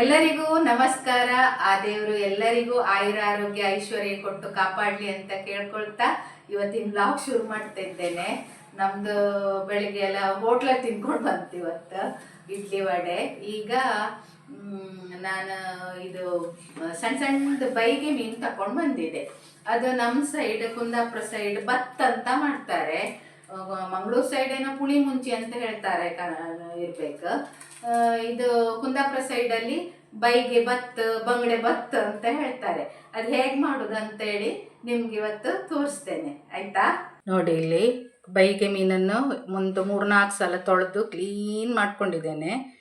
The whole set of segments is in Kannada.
ಎಲ್ಲರಿಗೂ ನಮಸ್ಕಾರ. ಆ ದೇವರು ಎಲ್ಲರಿಗೂ ಆಯುರ ಆರೋಗ್ಯ, ಐಶ್ವರ್ಯ ಕೊಟ್ಟು ಕಾಪಾಡಲಿ ಅಂತ ಕೇಳ್ಕೊಳ್ತಾ ಇವತ್ತಿನ ಬ್ಲಾಗ್ ಶುರು ಮಾಡ್ತಾ ಇದ್ದೇನೆ. ನಮ್ದು ಬೆಳಿಗ್ಗೆ ಎಲ್ಲ ಹೋಟ್ಲ ತಿನ್ಕೊಂಡು ಬಂತು ಇವತ್ತು, ಇಡ್ಲಿ ವಡೆ. ಈಗ ನಾನು ಇದು ಸಣ್ಣ ಸಣ್ಣದು ಬೈಗೆ ಮೀನು ತಕೊಂಡು ಬಂದಿದೆ ಅದು ನಮ್ಮ ಸೈಡ್ ಕುಂದಾಪುರ ಸೈಡ್ ಭತ್ತ ಅಂತ ಮಾಡ್ತಾರೆ. ಮಂಗಳೂರು ಸೈಡ್ ಏನೋ ಪುಳಿ ಮುಂಚಿ ಅಂತ ಹೇಳ್ತಾರೆ ಇರ್ಬೇಕು. ಇದು ಕುಂದಾಪುರ ಸೈಡಲ್ಲಿ ಬೈಗೆ ಭತ್ತ ಬಂಗಡೆ ಭತ್ತ ಅಂತ ಹೇಳ್ತಾರೆ. ಅದು ಹೇಗೆ ಮಾಡೋದು ಅಂತೇಳಿ ನಿಮ್ಗೆ ಇವತ್ತು ತೋರಿಸ್ತೇನೆ. ಆಯ್ತಾ? ನೋಡಿ ಇಲ್ಲಿ ಬೈಗೆ ಮೀನನ್ನು ಒಂದು ಮೂರ್ನಾಲ್ಕು ಸಲ ತೊಳೆದು ಕ್ಲೀನ್ ಮಾಡ್ಕೊಂಡಿದ್ದೇನೆ.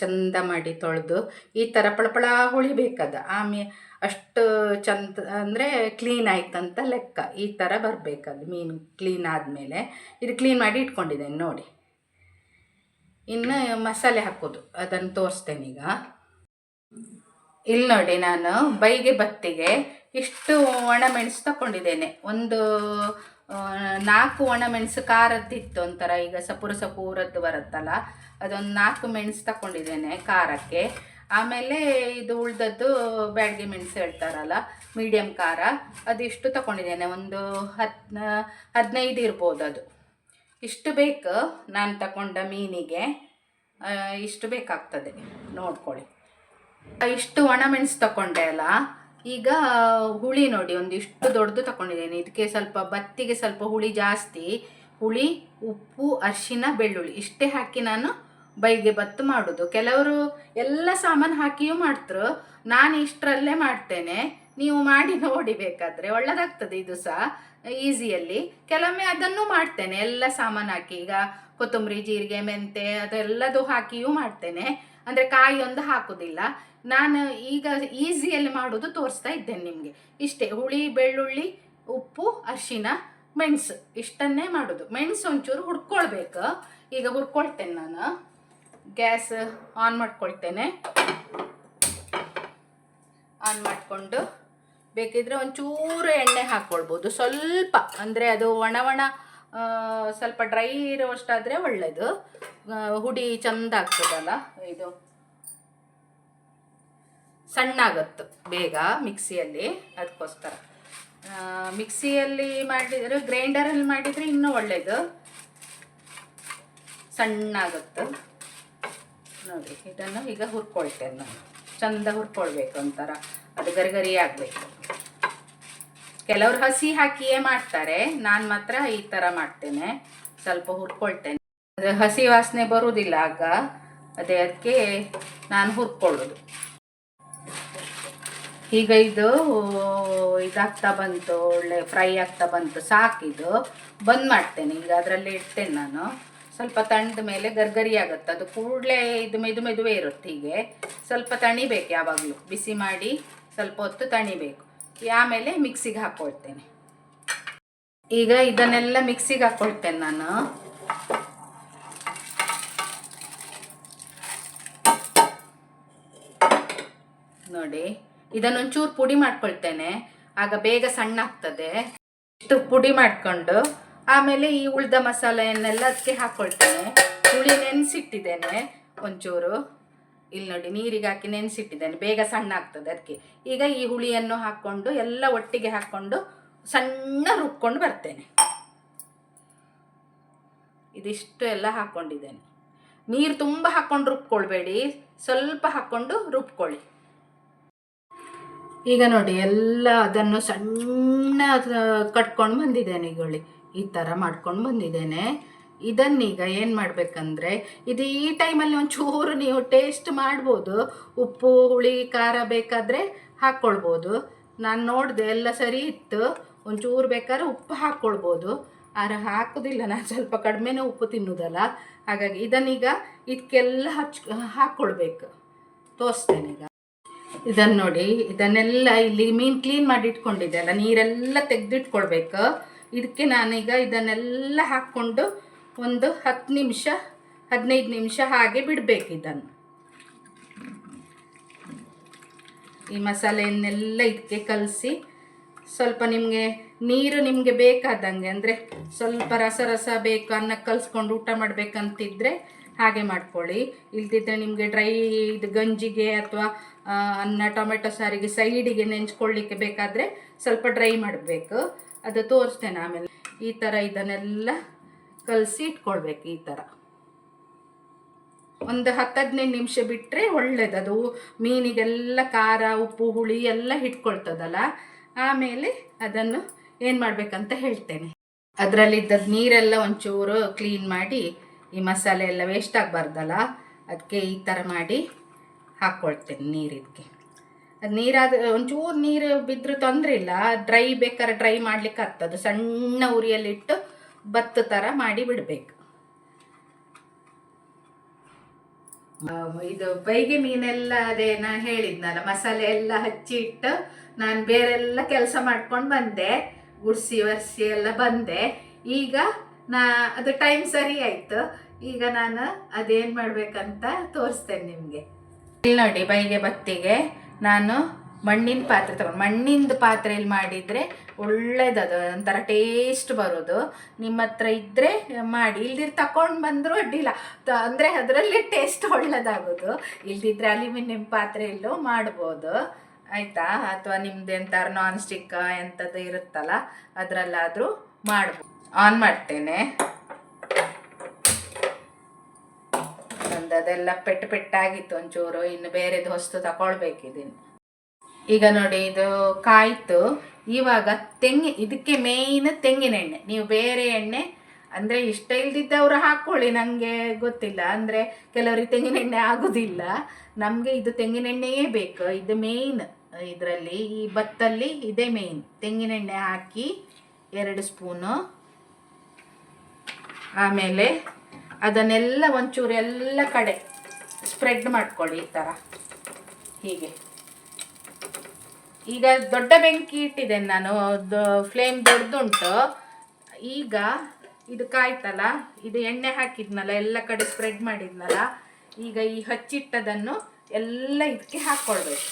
ಚಂದ ಮಾಡಿ ತೊಳೆದು ಈ ಥರ ಪಳಪಳ ಹೊಳಿಬೇಕದ. ಆಮೇ ಅಷ್ಟು ಚಂದ ಅಂದರೆ ಕ್ಲೀನ್ ಆಯ್ತಂತ ಲೆಕ್ಕ ಈ ಥರ ಬರಬೇಕದು ಮೀನು ಕ್ಲೀನ್ ಆದಮೇಲೆ. ಇದು ಕ್ಲೀನ್ ಮಾಡಿ ಇಟ್ಕೊಂಡಿದ್ದೇನೆ ನೋಡಿ. ಇನ್ನು ಮಸಾಲೆ ಹಾಕೋದು, ಅದನ್ನು ತೋರಿಸ್ತೇನೆ ಈಗ. ಇಲ್ಲಿ ನೋಡಿ ನಾನು ಬೈಗೆ ಬತ್ತಿಗೆ ಇಷ್ಟು ಒಣಮೆಣಸು ತಗೊಂಡಿದ್ದೇನೆ ಒಂದು ಆ, ಮೆಣಸು ಒಣಮೆಣಸು ಖಾರದ್ದಿತ್ತು ಒಂಥರ ಈಗ ಸಪುರ ಸಪೂರದ್ದು ಬರುತ್ತಲ್ಲ ಅದೊಂದು ನಾಲ್ಕು ಮೆಣಸು ತಗೊಂಡಿದ್ದೇನೆ ಖಾರಕ್ಕೆ. ಆಮೇಲೆ ಇದು ಉಳ್ದದ್ದು ಬ್ಯಾಡ್ಗೆ ಮೆಣಸು ಹೇಳ್ತಾರಲ್ಲ ಮೀಡಿಯಮ್ ಖಾರ ಅದಿಷ್ಟು ತಗೊಂಡಿದ್ದೇನೆ ಒಂದು ಹತ್ತು ಹದಿನೈದು ಇರ್ಬೋದು ಅದು. ಇಷ್ಟು ಬೇಕು ನಾನು ತಗೊಂಡ ಮೀನಿಗೆ. ಇಷ್ಟು ಬೇಕಾಗ್ತದೆ ನೋಡ್ಕೊಳ್ಳಿ. ಇಷ್ಟು ಒಣ ಮೆಣಸು ತಗೊಂಡೆ ಅಲ್ಲ ಈಗ ಹುಳಿ ನೋಡಿ, ಒಂದಿಷ್ಟು ದೊಡ್ಡದು ತಗೊಂಡಿದ್ದೇನೆ ಇದಕ್ಕೆ ಸ್ವಲ್ಪ ಬತ್ತಿಗೆ ಸ್ವಲ್ಪ ಹುಳಿ ಜಾಸ್ತಿ. ಹುಳಿ, ಉಪ್ಪು, ಅರಿಶಿನ, ಬೆಳ್ಳುಳ್ಳಿ ಇಷ್ಟೇ ಹಾಕಿ ನಾನು ಬೈಗೆ ಬತ್ತು ಮಾಡೋದು. ಕೆಲವರು ಎಲ್ಲ ಸಾಮಾನು ಹಾಕಿಯೂ ಮಾಡ್ತರು. ನಾನು ಇಷ್ಟರಲ್ಲೇ ಮಾಡ್ತೇನೆ. ನೀವು ಮಾಡಿ ನೋಡಿ ಬೇಕಾದರೆ. ಒಳ್ಳೆದಾಗ್ತದೆ ಇದು ಸಹ, ಈಸಿಯಲ್ಲಿ. ಕೆಲವೊಮ್ಮೆ ಅದನ್ನು ಮಾಡ್ತೇನೆ. ಎಲ್ಲ ಸಾಮಾನು ಹಾಕಿ, ಈಗ ಕೊತ್ತಂಬರಿ, ಜೀರಿಗೆ ಮೆಂತೆ ಅದೆಲ್ಲದು ಹಾಕಿಯೂ ಮಾಡ್ತೇನೆ. ಅಂದರೆ ಕಾಯಿ ಒಂದು ಹಾಕೋದಿಲ್ಲ. ನಾನು ಈಗ ಈಸಿಯಲ್ಲಿ ಮಾಡೋದು ತೋರಿಸ್ತಾ ಇದ್ದೇನೆ ನಿಮಗೆ. ಇಷ್ಟೇ, ಹುಳಿ, ಬೆಳ್ಳುಳ್ಳಿ, ಉಪ್ಪು, ಅರಿಶಿನ, ಮೆಣಸು, ಇಷ್ಟನ್ನೇ ಮಾಡೋದು. ಮೆಣಸು ಒಂಚೂರು ಹುರ್ಕೊಳ್ಬೇಕು. ಈಗ ಹುರ್ಕೊಳ್ತೇನೆ ನಾನು. Gas on ಮಾಡ್ಕೊಳ್ತೇನೆ. ಆನ್ ಮಾಡಿಕೊಂಡು ಬೇಕಿದ್ರೆ ಒಂಚೂರು ಎಣ್ಣೆ ಹಾಕ್ಕೊಳ್ಬೋದು. ಸ್ವಲ್ಪ, ಅಂದರೆ ಅದು ಒಣ ಒಣ ಸ್ವಲ್ಪ ಡ್ರೈ ಇರುವಷ್ಟಾದ್ರೆ ಒಳ್ಳೆಯದು ಹುಡಿ ಚಂದ ಆಗ್ತದಲ್ಲ, ಇದು. ಸಣ್ಣ ಆಗತ್ತೆ ಬೇಗ ಮಿಕ್ಸಿಯಲ್ಲಿ ಅದಕ್ಕೋಸ್ಕರ ಮಿಕ್ಸಿಯಲ್ಲಿ ಮಾಡಿದರೆ, ಗ್ರೈಂಡರಲ್ಲಿ ಮಾಡಿದರೆ ಇನ್ನೂ ಒಳ್ಳೆಯದು ಸಣ್ಣ ಆಗುತ್ತೆ ನೋಡಿ, ಇದನ್ನು ಈಗ ಹುರ್ಕೊಳ್ತೇನೆ ನಾನು. ಚಂದ ಹುರ್ಕೊಳ್ಬೇಕು ಒಂಥರ. ಅದು ಗರಿಗರಿ ಆಗಬೇಕು. ಕೆಲವರು ಹಸಿ ಹಾಕಿಯೇ ಮಾಡ್ತಾರೆ. ನಾನು ಮಾತ್ರ ಈ ಥರ ಮಾಡ್ತೇನೆ. ಸ್ವಲ್ಪ ಹುರ್ಕೊಳ್ತೇನೆ. ಅದು ಹಸಿ ವಾಸನೆ ಬರುವುದಿಲ್ಲ ಆಗ. ಅದೇ ಅದಕ್ಕೆ ನಾನು ಹುರ್ಕೊಳ್ಳೋದು. ಈಗ ಇದು ಇದಾಗ್ತಾ ಬಂತು, ಒಳ್ಳೆ ಫ್ರೈ ಆಗ್ತಾ ಬಂತು ಸಾಕಿದು ಬಂದ್ ಮಾಡ್ತೇನೆ, ಈಗ ಅದರಲ್ಲಿ ಇಡ್ತೇನೆ ನಾನು. ಸ್ವಲ್ಪ ತಣ್ಣದ ಮೇಲೆ ಗರ್ಗರಿ ಆಗುತ್ತೆ. ಅದು ಕೂಡಲೇ ಇದು ಮೆದು ಮೆದುವೆ ಇರುತ್ತೆ ಹೀಗೆ. ಸ್ವಲ್ಪ ತಣಿಬೇಕು ಯಾವಾಗಲೂ. ಬಿಸಿ ಮಾಡಿ ಸ್ವಲ್ಪ ಹೊತ್ತು ತಣಿಬೇಕು. ಆಮೇಲೆ ಮಿಕ್ಸಿಗೆ ಹಾಕ್ಕೊಳ್ತೇನೆ ಈಗ ಇದನ್ನೆಲ್ಲ ಮಿಕ್ಸಿಗೆ ಹಾಕ್ಕೊಳ್ತೇನೆ ನಾನು. ನೋಡಿ, ಇದನ್ನೊಂಚೂರು ಪುಡಿ ಮಾಡ್ಕೊಳ್ತೇನೆ. ಆಗ ಬೇಗ ಸಣ್ಣ ಆಗ್ತದೆ. ಇಷ್ಟು ಪುಡಿ ಮಾಡ್ಕೊಂಡು ಆಮೇಲೆ ಈ ಉಳ್ದ ಮಸಾಲೆಯನ್ನೆಲ್ಲ ಅದಕ್ಕೆ ಹಾಕ್ಕೊಳ್ತೇನೆ ಹುಳಿ ನೆನೆಸಿಟ್ಟಿದ್ದೇನೆ ಒಂಚೂರು. ಇಲ್ಲಿ ನೋಡಿ, ನೀರಿಗೆ ಹಾಕಿ ನೆನೆಸಿಟ್ಟಿದ್ದೇನೆ, ಬೇಗ ಸಣ್ಣ ಆಗ್ತದೆ ಅದಕ್ಕೆ ಈಗ ಈ ಹುಳಿಯನ್ನು ಹಾಕ್ಕೊಂಡು, ಎಲ್ಲ ಒಟ್ಟಿಗೆ ಹಾಕ್ಕೊಂಡು ಸಣ್ಣ ರುಬ್ಕೊಂಡು ಬರ್ತೇನೆ. ಇದಿಷ್ಟು ಎಲ್ಲ ಹಾಕ್ಕೊಂಡಿದ್ದೇನೆ. ನೀರು ತುಂಬ ಹಾಕ್ಕೊಂಡು ರುಬ್ಕೊಳ್ಬೇಡಿ, ಸ್ವಲ್ಪ ಹಾಕ್ಕೊಂಡು ರುಬ್ಕೊಳ್ಳಿ. ಈಗ ನೋಡಿ, ಎಲ್ಲ ಅದನ್ನು ಸಣ್ಣ ಕಟ್ಕೊಂಡು ಬಂದಿದ್ದೇನೆ ಈಗೊಳ್ಳಿ ಈ ಥರ ಮಾಡ್ಕೊಂಡು ಬಂದಿದ್ದೇನೆ. ಇದನ್ನೀಗ ಏನು ಮಾಡಬೇಕಂದ್ರೆ, ಇದು ಈ ಟೈಮಲ್ಲಿ ಒಂಚೂರು ನೀವು ಟೇಸ್ಟ್ ಮಾಡ್ಬೋದು. ಉಪ್ಪು, ಹುಳಿ, ಖಾರ ಬೇಕಾದರೆ ಹಾಕ್ಕೊಳ್ಬೋದು ನಾನು ನೋಡಿದೆ ಎಲ್ಲ ಸರಿ ಇತ್ತು. ಒಂಚೂರು ಬೇಕಾದ್ರೆ ಉಪ್ಪು ಹಾಕ್ಕೊಳ್ಬೋದು ಆದರೆ ಹಾಕೋದಿಲ್ಲ, ನಾನು ಸ್ವಲ್ಪ ಕಡಿಮೆನೇ ಉಪ್ಪು ತಿನ್ನೋದಲ್ಲ. ಹಾಗಾಗಿ ಇದನ್ನೀಗ ಇದಕ್ಕೆಲ್ಲ ಹಚ್ ಹಾಕ್ಕೊಳ್ಬೇಕು ತೋರಿಸ್ತೇನೆ ಈಗ. ಇದನ್ನು ನೋಡಿ, ಇದನ್ನೆಲ್ಲ ಇಲ್ಲಿ ಮೀನು ಕ್ಲೀನ್ ಮಾಡಿ ಇಟ್ಕೊಂಡಿದ್ದೆ ಅಲ್ಲ, ನೀರೆಲ್ಲ ತೆಗೆದಿಟ್ಕೊಳ್ಬೇಕು. ಇದಕ್ಕೆ ನಾನೀಗ ಇದನ್ನೆಲ್ಲ ಹಾಕ್ಕೊಂಡು ಒಂದು ಹತ್ತು ನಿಮಿಷ, ಹದಿನೈದು ನಿಮಿಷ ಹಾಗೆ ಬಿಡಬೇಕು ಇದನ್ನು. ಈ ಮಸಾಲೆಯನ್ನೆಲ್ಲ ಇದಕ್ಕೆ ಕಲಸಿ, ಸ್ವಲ್ಪ ನಿಮಗೆ ನೀರು ನಿಮಗೆ ಬೇಕಾದಂಗೆ, ಅಂದರೆ ಸ್ವಲ್ಪ ರಸ ರಸ ಬೇಕು ಅನ್ನಕ್ಕೆ ಕಲಿಸ್ಕೊಂಡು ಊಟ ಮಾಡಬೇಕಂತಿದ್ರೆ ಹಾಗೆ ಮಾಡ್ಕೊಳ್ಳಿ. ಇಲ್ದಿದ್ರೆ ನಿಮಗೆ ಡ್ರೈ ಇದು ಗಂಜಿಗೆ ಅಥವಾ ಅನ್ನ ಟೊಮೆಟೊ ಸಾರಿಗೆ ಸೈಡಿಗೆ ನೆಂಚ್ಕೊಳ್ಳಿಕ್ಕೆ ಬೇಕಾದರೆ ಸ್ವಲ್ಪ ಡ್ರೈ ಮಾಡಬೇಕು. ಅದು ತೋರಿಸ್ತೇನೆ ಆಮೇಲೆ. ಈ ಥರ ಇದನ್ನೆಲ್ಲ ಕಲಸಿ ಇಟ್ಕೊಳ್ಬೇಕು ಈ ಥರ ಒಂದು ಹತ್ತು ಹದಿನೈದು ನಿಮಿಷ ಬಿಟ್ಟರೆ ಒಳ್ಳೇದದು ಮೀನಿಗೆಲ್ಲ ಖಾರ, ಉಪ್ಪು, ಹುಳಿ ಎಲ್ಲ ಇಟ್ಕೊಳ್ತದಲ್ಲ ಆಮೇಲೆ ಅದನ್ನು ಏನು ಮಾಡಬೇಕಂತ ಹೇಳ್ತೇನೆ. ಅದರಲ್ಲಿದ್ದದ್ದು ನೀರೆಲ್ಲ ಒಂಚೂರು ಕ್ಲೀನ್ ಮಾಡಿ, ಈ ಮಸಾಲೆ ಎಲ್ಲ ವೇಸ್ಟ್ ಆಗಬಾರ್ದಲ್ಲ ಅದಕ್ಕೆ ಈ ಥರ ಮಾಡಿ ಹಾಕ್ಕೊಳ್ತೇನೆ ನೀರಿದಕ್ಕೆ ಅದು ನೀರಾದ, ಒಂಚೂರು ನೀರು ಬಿದ್ದರೂ ತೊಂದರೆ ಇಲ್ಲ. ಡ್ರೈ ಬೇಕಾದ್ರೆ ಡ್ರೈ ಮಾಡ್ಲಿಕ್ಕೆ ಆಗ್ತದೆ. ಸಣ್ಣ ಉರಿಯಲ್ಲಿಟ್ಟು ಭತ್ತ ಥರ ಮಾಡಿ ಬಿಡಬೇಕು. ಇದು ಬೈಗೆ ಮೀನೆಲ್ಲ ಅದೇ ನಾ ಹೇಳಿದ್ನಲ್ಲ, ಮಸಾಲೆ ಎಲ್ಲ ಹಚ್ಚಿ ಇಟ್ಟು ನಾನು ಬೇರೆಲ್ಲ ಕೆಲಸ ಮಾಡ್ಕೊಂಡು ಬಂದೆ. ಗುಡ್ಸಿ ಒರೆಸಿ ಎಲ್ಲ ಬಂದೆ. ಈಗ ನಾ, ಅದು ಟೈಮ್ ಸರಿ ಆಯಿತು. ಈಗ ನಾನು ಅದೇನು ಮಾಡ್ಬೇಕಂತ ತೋರಿಸ್ತೇನೆ ನಿಮಗೆ. ಇಲ್ಲಿ ನೋಡಿ ಬೈಗೆ ಬತ್ತಿಗೆ ನಾನು ಮಣ್ಣಿನ ಪಾತ್ರೆ ತಗೊಂಡು, ಮಣ್ಣಿಂದು ಪಾತ್ರೆಯಲ್ಲಿ ಮಾಡಿದರೆ ಒಳ್ಳೇದದು ಒಂಥರ ಟೇಸ್ಟ್ ಬರೋದು. ನಿಮ್ಮ ಹತ್ರ ಇದ್ದರೆ ಮಾಡಿ, ಇಲ್ದಿದ್ರೆ ತಗೊಂಡು ಬಂದರೂ ಅಡ್ಡಿಲ್ಲ ಅಂದರೆ ಅದರಲ್ಲೇ ಟೇಸ್ಟ್ ಒಳ್ಳೇದಾಗೋದು. ಇಲ್ದಿದ್ರೆ ಅಲ್ಯೂಮಿನಿಯಂ ಪಾತ್ರೆಯಲ್ಲೂ ಮಾಡ್ಬೋದು. ಆಯಿತಾ? ಅಥವಾ ನಿಮ್ದು ಎಂಥಾರು ನಾನ್ ಸ್ಟಿಕ್ ಎಂಥದ್ದು ಇರುತ್ತಲ್ಲ, ಅದರಲ್ಲಾದರೂ ಮಾಡ್ಬೋದು ಆನ್ ಮಾಡ್ತೇನೆ. ಅದೆಲ್ಲ ಪೆಟ್ಟು ಪೆಟ್ಟಾಗಿತ್ತು ಒಂಚೂರು, ಇನ್ನು ಬೇರೆದು ಹೊಸ್ತು ತಗೊಳ್ಬೇಕಿದ್ದೀನಿ ಈಗ ನೋಡಿ ಇದು ಕಾಯ್ತು. ಇವಾಗ ತೆಂಗಿ, ಇದಕ್ಕೆ ಮೇಯ್ನ್ ತೆಂಗಿನ ಎಣ್ಣೆ. ನೀವು ಬೇರೆ ಎಣ್ಣೆ, ಅಂದರೆ ಇಷ್ಟ ಇಲ್ದಿದ್ದವರು ಹಾಕ್ಕೊಳ್ಳಿ ನನಗೆ ಗೊತ್ತಿಲ್ಲ. ಅಂದರೆ ಕೆಲವರಿಗೆ ತೆಂಗಿನ ಎಣ್ಣೆ ಆಗೋದಿಲ್ಲ. ನಮಗೆ ಇದು ತೆಂಗಿನ ಎಣ್ಣೆಯೇ ಬೇಕು. ಇದು ಮೇಯ್ನ್ ಇದರಲ್ಲಿ, ಈ ಭತ್ತಲ್ಲಿ ಇದೇ ಮೇಯ್ನ್ ತೆಂಗಿನ ಎಣ್ಣೆ ಹಾಕಿ ಎರಡು ಸ್ಪೂನು. ಆಮೇಲೆ ಅದನ್ನೆಲ್ಲ ಒಂಚೂರು ಎಲ್ಲ ಕಡೆ ಸ್ಪ್ರೆಡ್ ಮಾಡ್ಕೊಳ್ಳಿ ಈ ಥರ ಹೀಗೆ. ಈಗ ದೊಡ್ಡ ಬೆಂಕಿ ಇಟ್ಟಿದ್ದೇನೆ ನಾನು ಫ್ಲೇಮ್ ದೊಡ್ಡದುಂಟು ಈಗ ಇದು ಕಾಯ್ತಲ್ಲ, ಇದು ಎಣ್ಣೆ ಹಾಕಿದ್ನಲ್ಲ, ಎಲ್ಲ ಕಡೆ ಸ್ಪ್ರೆಡ್ ಮಾಡಿದ್ನಲ್ಲ, ಈಗ ಈ ಹಚ್ಚಿಟ್ಟದನ್ನು ಎಲ್ಲ ಇದಕ್ಕೆ ಹಾಕ್ಕೊಳ್ಬೇಕು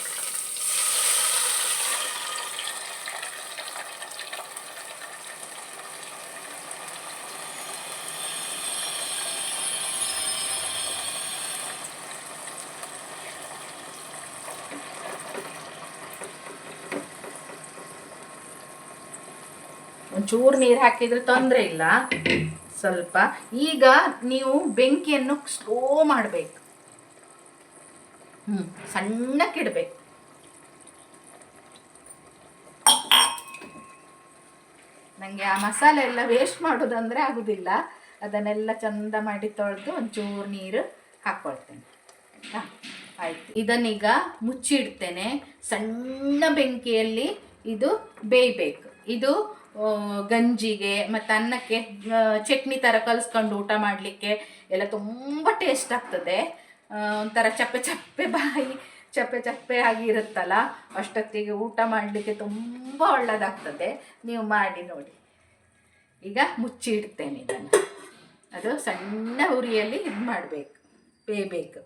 ಒಂಚೂರು ನೀರು ಹಾಕಿದ್ರೆ ತೊಂದರೆ ಇಲ್ಲ. ಸ್ವಲ್ಪ. ಈಗ ನೀವು ಬೆಂಕಿಯನ್ನು ಸ್ಲೋ ಮಾಡಬೇಕು. ಹ್ಞೂ ಸಣ್ಣಕ್ಕಿಡಬೇಕು ನನಗೆ ಆ ಮಸಾಲೆ ಎಲ್ಲ ವೇಸ್ಟ್ ಮಾಡೋದಂದರೆ ಆಗೋದಿಲ್ಲ. ಅದನ್ನೆಲ್ಲ ಚಂದ ಮಾಡಿ ತೊಳೆದು ಒಂಚೂರು ನೀರು ಹಾಕ್ಕೊಳ್ತೇನೆ ಆಯ್ತು? ಆಯಿತು. ಇದನ್ನೀಗ ಮುಚ್ಚಿಡ್ತೇನೆ. ಸಣ್ಣ ಬೆಂಕಿಯಲ್ಲಿ ಇದು ಬೇಯಬೇಕು. ಇದು ಗಂಜಿಗೆ, ಮತ್ತು ಅನ್ನಕ್ಕೆ ಚಟ್ನಿ ಥರ ಕಲಿಸ್ಕೊಂಡು ಊಟ ಮಾಡಲಿಕ್ಕೆ ಎಲ್ಲ ತುಂಬ ಟೇಸ್ಟ್ ಆಗ್ತದೆ. ಒಂಥರ ಚಪ್ಪೆ ಚಪ್ಪೆ ಬಾಯಿ, ಚಪ್ಪೆ ಚಪ್ಪೆ ಆಗಿರುತ್ತಲ್ಲ ಅಷ್ಟೊತ್ತಿಗೆ ಊಟ ಮಾಡಲಿಕ್ಕೆ ತುಂಬ ಒಳ್ಳೆಯದಾಗ್ತದೆ ನೀವು ಮಾಡಿ ನೋಡಿ. ಈಗ ಮುಚ್ಚಿ ಇಡ್ತೇನೆ ಇದನ್ನು. ಅದು ಸಣ್ಣ ಉರಿಯಲ್ಲಿ ಇದು ಮಾಡಬೇಕು, ಬೇಯಬೇಕು.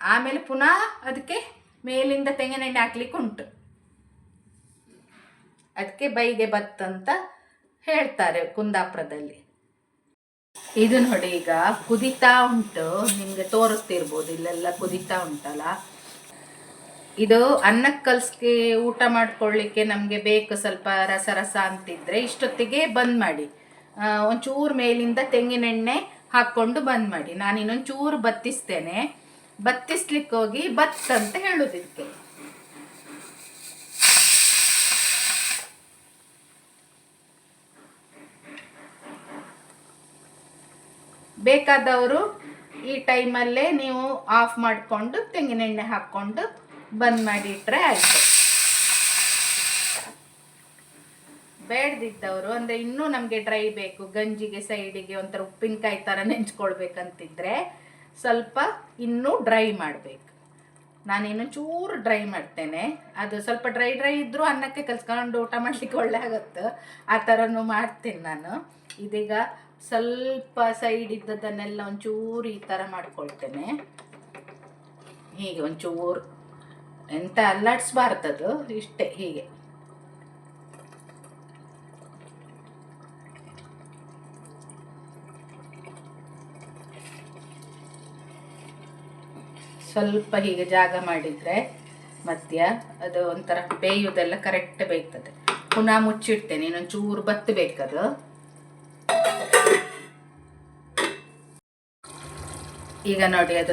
ಆಮೇಲೆ ಪುನಃ ಅದಕ್ಕೆ ಮೇಲಿಂದ ತೆಂಗಿನೆಣ್ಣೆ ಹಾಕ್ಲಿಕ್ಕೆ ಉಂಟು ಅದಕ್ಕೆ ಬೈಗೆ ಬತ್ತಂತ ಹೇಳ್ತಾರೆ ಕುಂದಾಪುರದಲ್ಲಿ. ಇದು ನೋಡಿ ಈಗ ಕುದಿತಾ ಉಂಟು, ನಿಮಗೆ ತೋರಿಸ್ತಿರ್ಬೋದು, ಇಲ್ಲೆಲ್ಲ ಕುದಿತಾ ಉಂಟಲ್ಲ. ಇದು ಅನ್ನಕ್ಕೆ ಕಲ್ಸ್ಕೆ ಊಟ ಮಾಡ್ಕೊಳ್ಳಿಕ್ಕೆ ನಮಗೆ ಬೇಕು ಸ್ವಲ್ಪ ರಸ ರಸ ಅಂತಿದ್ರೆ ಇಷ್ಟೊತ್ತಿಗೆ ಬಂದ್ ಮಾಡಿ. ಒಂಚೂರು ಮೇಲಿಂದ ತೆಂಗಿನೆಣ್ಣೆ ಹಾಕ್ಕೊಂಡು ಬಂದ್ ಮಾಡಿ. ನಾನು ಇನ್ನೊಂಚೂರು ಬತ್ತಿಸ್ತೇನೆ. ಬತ್ತಿಸ್ಲಿಕ್ಕೆ ಹೋಗಿ ಬತ್ ಅಂತ ಹೇಳೋದು ಬೇಕಾದವರು ಈ ಟೈಮಲ್ಲೇ ನೀವು ಆಫ್ ಮಾಡಿಕೊಂಡು ತೆಂಗಿನೆಣ್ಣೆ ಹಾಕ್ಕೊಂಡು ಬಂದ್ ಮಾಡಿ ಇಟ್ಟರೆ ಆಯಿತು. ಬೇಡದಿದ್ದವರು, ಅಂದರೆ ಇನ್ನೂ ನಮಗೆ ಡ್ರೈ ಬೇಕು, ಗಂಜಿಗೆ ಸೈಡಿಗೆ ಒಂಥರ ಉಪ್ಪಿನಕಾಯಿ ಥರ ನೆಂಚ್ಕೊಳ್ಬೇಕಂತಿದ್ರೆ ಸ್ವಲ್ಪ ಇನ್ನೂ ಡ್ರೈ ಮಾಡಬೇಕು. ನಾನು ಇನ್ನೂ ಚೂರು ಡ್ರೈ ಮಾಡ್ತೇನೆ. ಅದು ಸ್ವಲ್ಪ ಡ್ರೈ ಡ್ರೈ ಇದ್ದರೂ ಅನ್ನಕ್ಕೆ ಕಲ್ಸ್ಕೊಂಡು ಊಟ ಮಾಡಲಿಕ್ಕೆ ಒಳ್ಳೆ ಆಗುತ್ತೆ. ಆ ಥರನೂ ಮಾಡ್ತೀನಿ ನಾನು. ಇದೀಗ ಸ್ವಲ್ಪ ಸೈಡ್ ಇದ್ದದನ್ನೆಲ್ಲ ಒಂಚೂರು ಈ ಥರ ಮಾಡ್ಕೊಳ್ತೇನೆ. ಹೀಗೆ ಒಂಚೂರು. ಎಂತ ಅಲ್ಲಾಡಿಸ್ಬಾರ್ದದು ಇಷ್ಟೇ ಹೀಗೆ. ಸ್ವಲ್ಪ ಹೀಗೆ ಜಾಗ ಮಾಡಿದರೆ ಮಧ್ಯ ಅದು ಒಂಥರ ಬೇಯುವುದೆಲ್ಲ ಕರೆಕ್ಟ್ ಬೇಯ್ತದೆ. ಪುನಃ ಮುಚ್ಚಿಡ್ತೇನೆ ಇನ್ನೊಂದು ಚೂರು ಬತ್ತಬೇಕದು ಈಗ ನೋಡಿ ಅದು.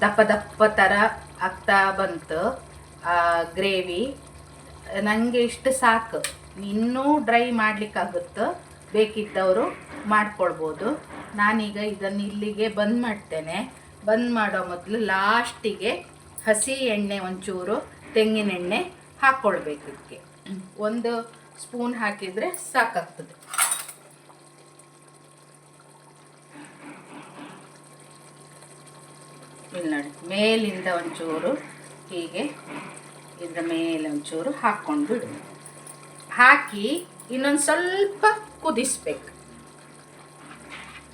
ದಪ್ಪ ದಪ್ಪ ಥರ ಆಗ್ತಾ ಬಂತು. ಆ, ಗ್ರೇವಿ. ನನಗೆ ಇಷ್ಟು ಸಾಕು. ಇನ್ನೂ ಡ್ರೈ ಮಾಡಲಿಕ್ಕಾಗುತ್ತೋ. ಬೇಕಿದ್ದವರು ಮಾಡ್ಕೊಳ್ಬೋದು. ನಾನೀಗ ಇದನ್ನು ಇಲ್ಲಿಗೆ ಬಂದ್ ಮಾಡ್ತೇನೆ. ಬಂದ್ ಮಾಡೋ ಮೊದಲು ಲಾಸ್ಟಿಗೆ ಹಸಿ ಎಣ್ಣೆ ಒಂಚೂರು, ತೆಂಗಿನ ಎಣ್ಣೆ ಇದಕ್ಕೆ ಒಂದು ಸ್ಪೂನ್ ಹಾಕಿದರೆ ಸಾಕಾಗ್ತದೆ. ಇಲ್ಲಿ ನೋಡಿ ಮೇಲಿಂದ ಒಂಚೂರು ಹೀಗೆ ಇದರ ಮೇಲೆ ಒಂಚೂರು ಹಾಕ್ಕೊಂಡು ಬಿಡು ಹಾಕಿ ಇನ್ನೊಂದು ಸ್ವಲ್ಪ ಕುದಿಸ್ಬೇಕು.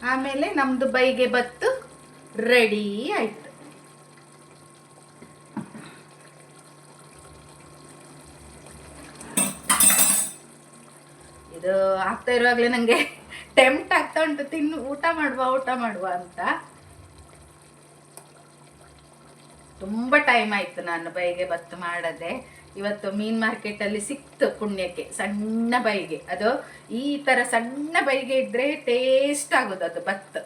ಆಮೇಲೆ ನಮ್ಮದು ಬೈಗೆ ಬತ್ತು ರೆಡಿ ಆಯಿತು. ಇದು ಆಗ್ತಾ ಇರುವಾಗಲೇ ನನಗೆ ಟೆಂಪ್ಟ್ ಆಗ್ತಾ ಉಂಟು. ತಿನ್ನು, ಊಟ ಮಾಡುವ ಊಟ ಮಾಡುವ ಅಂತ. ತುಂಬ ಟೈಮ್ ಆಯಿತು ನಾನು ಬೈಗೆ ಬತ್ತು ಮಾಡದೆ. ಇವತ್ತು ಮೀನ್ ಮಾರ್ಕೆಟಲ್ಲಿ ಸಿಕ್ತು ಪುಣ್ಯಕ್ಕೆ, ಸಣ್ಣ ಬೈಗೆ. ಅದು ಈ ಥರ ಸಣ್ಣ ಬೈಗೆ ಇದ್ದರೆ ಟೇಸ್ಟ್ ಆಗೋದು ಅದು ಭತ್ತ.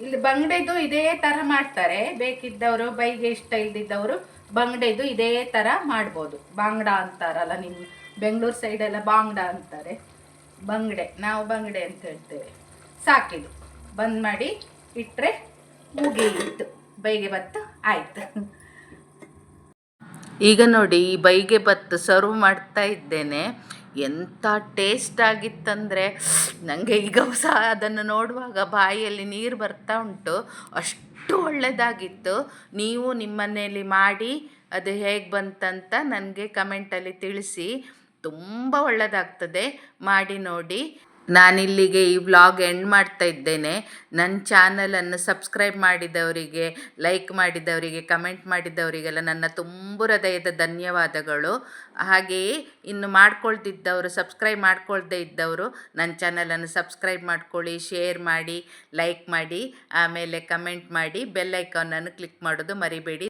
ಇಲ್ಲಿ ಬಂಗಡೆದು ಇದೇ ಥರ ಮಾಡ್ತಾರೆ. ಬೇಕಿದ್ದವರು, ಬೈಗೆ ಇಷ್ಟ ಇಲ್ದಿದ್ದವರು ಬಂಗಡೆದು ಇದೇ ಥರ ಮಾಡ್ಬೋದು. ಬಾಂಗ್ಡ ಅಂತಾರಲ್ಲ ನಿಮ್ಮ ಬೆಂಗಳೂರು ಸೈಡೆಲ್ಲ ಬಾಂಗ್ಡ ಅಂತಾರೆ. ಬಂಗಡೆ, ನಾವು ಬಂಗಡೆ ಅಂತ ಹೇಳ್ತೇವೆ. ಸಾಕಿದು ಬಂದ್ ಮಾಡಿ ಇಟ್ಟರೆ ಮುಗಿಯಿತು ಬೈಗೆ ಭತ್ತ ಆಯ್ತು. ಈಗ ನೋಡಿ, ಈ ಬೈಗೆ ಭತ್ತ ಸರ್ವ್ ಮಾಡ್ತಾ ಇದ್ದೇನೆ. ಎಂಥ ಟೇಸ್ಟ್ ಆಗಿತ್ತಂದರೆ ನನಗೆ ಈಗ ಸಹ ಅದನ್ನು ನೋಡುವಾಗ ಬಾಯಿಯಲ್ಲಿ ನೀರು ಬರ್ತಾ ಉಂಟು. ಅಷ್ಟು ಒಳ್ಳೆಯದಾಗಿತ್ತು ನೀವು ನಿಮ್ಮನೇಲಿ ಮಾಡಿ, ಅದು ಹೇಗೆ ಬಂತಂತ ನನಗೆ ಕಮೆಂಟಲ್ಲಿ ತಿಳಿಸಿ. ತುಂಬ ಒಳ್ಳೆಯದಾಗ್ತದೆ ಮಾಡಿ ನೋಡಿ. ನಾನಿಲ್ಲಿಗೆ ಈ ವ್ಲಾಗ್ ಎಂಡ್ ಮಾಡ್ತಾ ಇದ್ದೇನೆ. ನನ್ನ ಚಾನಲನ್ನು ಸಬ್ಸ್ಕ್ರೈಬ್ ಮಾಡಿದವರಿಗೆ ಲೈಕ್ ಮಾಡಿದವರಿಗೆ ಕಮೆಂಟ್ ಮಾಡಿದವರಿಗೆಲ್ಲ ನನ್ನ ತುಂಬ ಹೃದಯದ ಧನ್ಯವಾದಗಳು. ಹಾಗೆಯೇ ಇನ್ನು ಮಾಡ್ಕೊಳ್ತಿದ್ದವರು ಸಬ್ಸ್ಕ್ರೈಬ್ ಮಾಡ್ಕೊಳ್ದೇ ಇದ್ದವರು ನನ್ನ ಚಾನಲನ್ನು ಸಬ್ಸ್ಕ್ರೈಬ್ ಮಾಡ್ಕೊಳ್ಳಿ ಶೇರ್ ಮಾಡಿ ಲೈಕ್ ಮಾಡಿ, ಆಮೇಲೆ ಕಮೆಂಟ್ ಮಾಡಿ ಬೆಲ್ ಐಕಾನನ್ನು ಕ್ಲಿಕ್ ಮಾಡೋದು ಮರಿಬೇಡಿ.